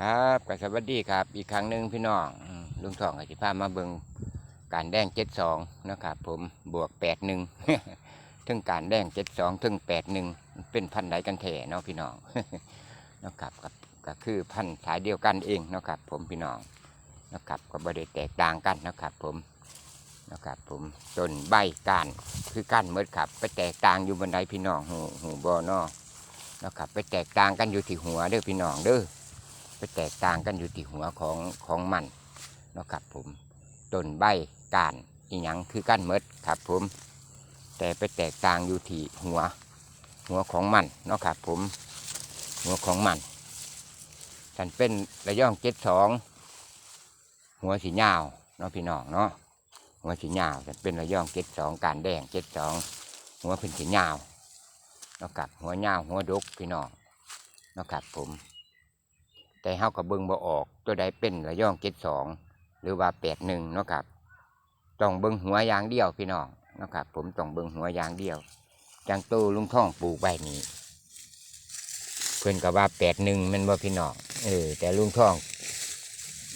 ครับก็สวัสดีครับ อีกครั้งหนึ่งพี่น้องลุงทองกับสิพามาเบิงการแดงเจ็ดสองนะครับผมบวกแปดหนึ่งถึงการแดงเจ็ดสองถึงแปดหนึ่งเป็นพันธุ์ใดกันแท้เนาะพี่น้องนะครับกับก็คือพันสายเดียวกันเองนะครับ ผมพี่น้องนะครับก็บริแตกต่างกันนะครับ ผมนะครับผมต้นใบก้านคือก้นเมดครับ ไปแตกต่างอยู่บนไดพี่น้องหูหูบอนอนะครับไปแตกต่างกันอยู่ที่หัวเด้อพี่น้องเด้อ ไปแตกต่างกันอยู่ที่หัวของของมันเนาะครับผมต้นใบก้านอีหยังคือก้านเมดครับผม แต่ไปแตกต่างอยู่ที่หัว หัวของมันเนาะครับผม หัวของมันฉันเป็นระย่องเจ็ดสองหัวสียาวเนาะพี่น้องเนาะหัวสียาวฉันเป็นระย่องเจ็ดสองการแดงเจ็ดสองหัวเป็นสียาวเนาะครับหัวยาวหัวดกพี่น้องเนาะครับผม แต่เฮากับเบิงบ่ออก ตัวใดเป็นระย่องเจ็ดสองหรือว่าแปดหนึ่งเนาะครับต้องเบิงหัวอย่างเดียวพี่น้องเนาะครับ ผมต้องเบิงหัวอย่างเดียว จังโตลุงท่องปลูกใบนี้ เพื่อนก็ว่าแปดหนึ่งมันบ่พี่น้องเออแต่ลุงท่อง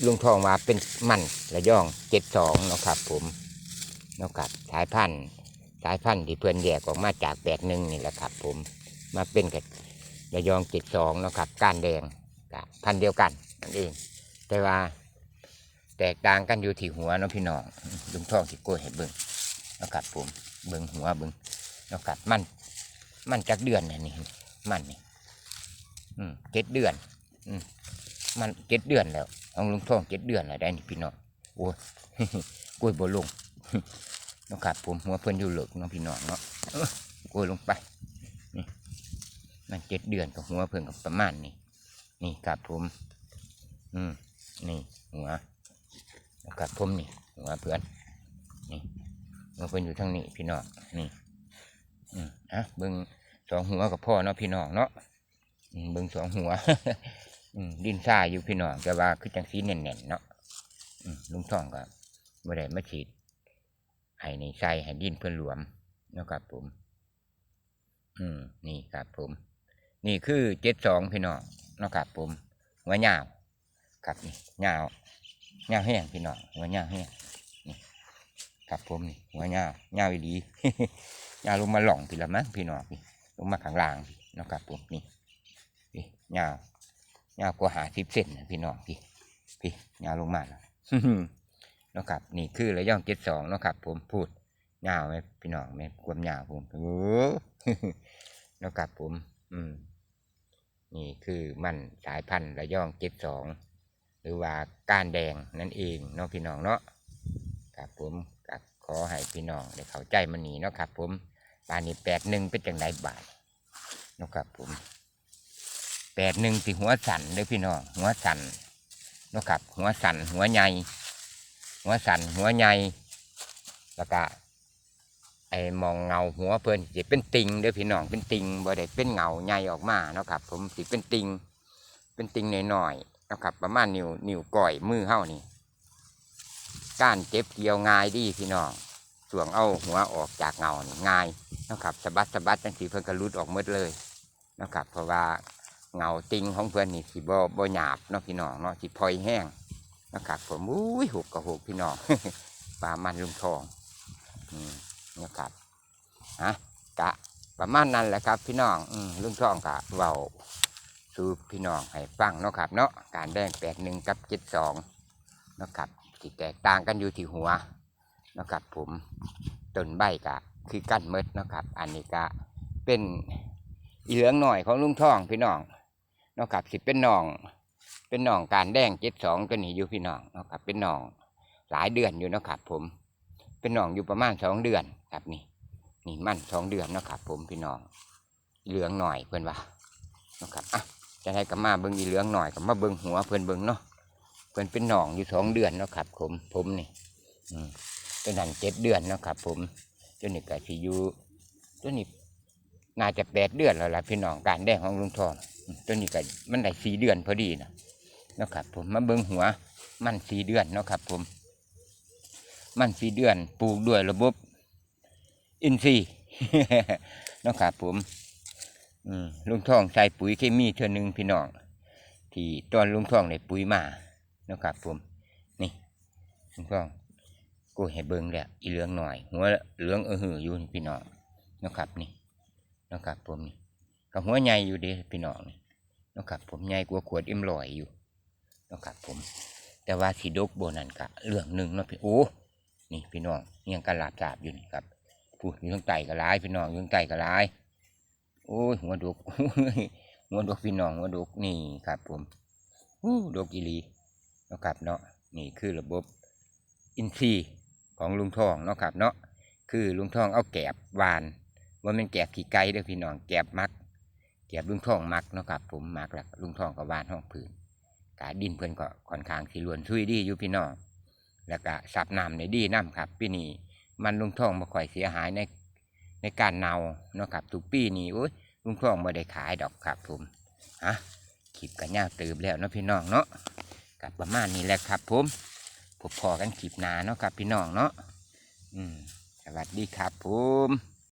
ลุงท่องว่าเป็นมันระย่องเจ็ดสองนะครับ ผมนะครับสายพันธุ์สายพันธุ์ที่เพื่อนแยกออกมาจากแปดหนึ่งนี่แหละครับ ผมมาเป็นกับระยองเจ็ดสองนะครับก้านแดง พันเดียวกันนั่นเอง แต่ว่าแตกต่างกันอยู่ที่หัวเนาะพี่น้องลุงทองที่โกยให้เบิ่งนะครับผมเบิ่งหัวเบิ่งนะครับมัน มันจักเดือนนะนี่มันนี่อืมเจ็ดเดือน อืมมันเจ็ดเดือนแล้วของลุงทองเจ็ดเดือนแล้วได้นี่พี่น้องโอ้ยกล้วยบลงนะครับผมหัวเพิ่นอยู่เหลือกเนาะพี่น้องเนาะกล้วยลงไปนี่มันเจ็ดเดือนกับหัวเพิ่นกับประมาณนี้ นี่ครับผมอืมนี่หัวนะครับผมนี่หัวเพื่อนนี่หัวเพื่อนอยู่ทางนี้พี่น้องนี่อืมอะเบิ้งสองหัวกับพ่อเนาะพี่น้องเนาะเบิ้งสองหัวอืมดินทรายอยู่พี่น้องแต่ว่าคือจังสีแน่นๆเนาะอืมลุงท่องก็บ่ได้มาฉีดให้ในใส่ให้ดินเพื่อนหลวมเนาะครับผม อืม นี่ครับผม นี่คือเจ็ดสองพี่น้องนะครับผมหัวยาวครับนี่ยาวยาวแห้งพี่น้องหัวยาวแห้งนี่ครับผมนี่หัวยาวยาวอีดียาวลงมาหล่องพี่ละมั้งพี่น้องพี่ลงมาข้างล่างพี่นะครับผมนี่พี่ยาวยาวกว่าหาสิบเซนนะพี่น้องพี่พี่ยาวลงมาแล้วนะครับนี่คือระยองเจ็ดสองนะครับผมพูดยาวไหมพี่น้องไหมความยาวผมโอ้เนะครับผม อืม นี่คือมันสายพันธุ์ระยองเจ็ดสองหรือว่าก้านแดงนั่นเองเนาะพี่น้องเนาะครับผมก็ขอให้พี่น้องได้เข้าใจมันนี่เนาะครับ ผมบานนี้แปดหนึ่งเป็นจังไดบาทเนาะครับผมแปดหนึ่งที่หัวสันเด้อพี่น้องหัวสันเนาะครับหัวสันหัวใหญ่หัวสันหัวใหญ่แล้วก็ อ้มองเงาหัวเพิ่นสิเป็นติงเด้อพี่น้องเป็นติงบ่ได้เป็นเงาใหญ่ออกมาเนาะครับ ผมสิเป็นติงเป็นติงหน่อยๆนะครับ ประมาณนิ้วนิ้วก้อยมือเฮานี่ก้านเจ็บเกี่ยวง่ายดีพี่น้องส่วงเอาหัวออกจากเงาง่ายนะครับสะบัดสะบัดจังสีเพิ่นก็รุดออกหมดเลยนะครับ เพราะว่าเงาติงของเพิ่อนนี่สิบ่บ่หยาบเนาะพี่น้องเนาะสิพลอยแห้งนะครับผมอุ้ยหุบกับหุบพี่น้องปลามันลุงทองอืม นะครับฮะกะประมาณนั้นแหละครับพี่น้องอืมลุงช่องกะเว้าสู่พี่น้องให้ฟังเนาะครับเนาะการแดงแปดหนึ่งกับเจ็ดสองนะครับที่แตกต่างกันอยู่ที่หัวนะครับผมต้นใบกะคือกั้นเมดนะครับ อันนี้กะเป็นอีเหลืองหน่อยของลุงท่องพี่น้องเนาะครับสิเป็นหนอง เป็นหนองการแดงเจ็ดสองตัวนี้อยู่พี่น้องเนาะครับเป็นหนองหลายเดือนอยู่เนาะครับผม เป็นหนองอยู่ประมาณสองเดือนครับนี่ นี่มั่นสองเดือนนะครับผมพี่น้องเหลืองหน่อยเพื่อนว่านะครับอะจะให้กับมาเบิ้งอีเหลืองหน่อยกับมาเบิ้งหัวเพื่อนเบิ้งเนาะเพื่อนเป็นหนองอยู่สองเดือนนะครับ ผมผมนี่อืมเป็นหันเจ็ดเดือนนะครับผมจนนี่ก็สิอยู่จนนี่น่าจะแปดเดือนแล้วล่ะพี่น้องการแดงของลุงทองอืมจนนี่ก็มันได้สี่เดือนพอดีนะนะครับผมมาเบิ้งหัวมันสี่เดือนนะครับผม มันสีเดือนปลูกด้วยระบบอินทรีย์นะครับผมลุงทองใส่ปุ๋ยเคมีเท่านึงพี่น้อง ที่ตอนลุงท่องได้ปุ๋ยมานะครับผมนี่ลุงท่องกูให้เบิ่งแล้วอีเหลืองหน่อย หัวเหลืองเออหืออยู่พี่น้องนะครับนี่นะครับผมนี่ก็หัวใหญ่อยู่เด้พี่น้องนี่นะครับผมใหญ่กว่าขวดเอ็มลอยอยู่นะครับผม แต่ว่าสีดกโบนันกะเรื่องหนึ่งเนาะพี่โอ้ นี่พี่น้องยังกระลาบจาบอยู่นี่ครับพูดอยู่ข้างใต้ก็ร้ายพี่น้องอยู่ข้างใต้ก็ร้าย โอ้ยหัวดกหัวดกพี่น้องหัวดกนี่ครับผมอู้ดกอีลีเนาะครับเนาะนี่คือระบบอินทรีย์ของลุงทองเนาะครับเนาะคือลุงทองเอาแกบวานว่ามันแกบขี่ไก่เด้อพี่น้องแกบมักแกบลุงทองมักเนาะครับผมมักแล้วลุงทองก็หวานห้องผืนกาดินเพิ่นก็ค่อนข้างสิรวนช่วยดีอยู่พี่น้อง แล้วก็สับน้ำในดีน้ำครับปีนี้มันลุงทองมาค่อยเสียหายในในการเนาเนาะครับทุกปีนี้โอ้ยลุงทองไม่ได้ขายดอกครับผมฮะขีบกันยาวตืบแล้วเนาะพี่น้องเนาะกับประมาณนี้แหละครับผมพบพอกันขีบนาเนาะครับพี่น้องเนาะอืมสวัสดีครับผม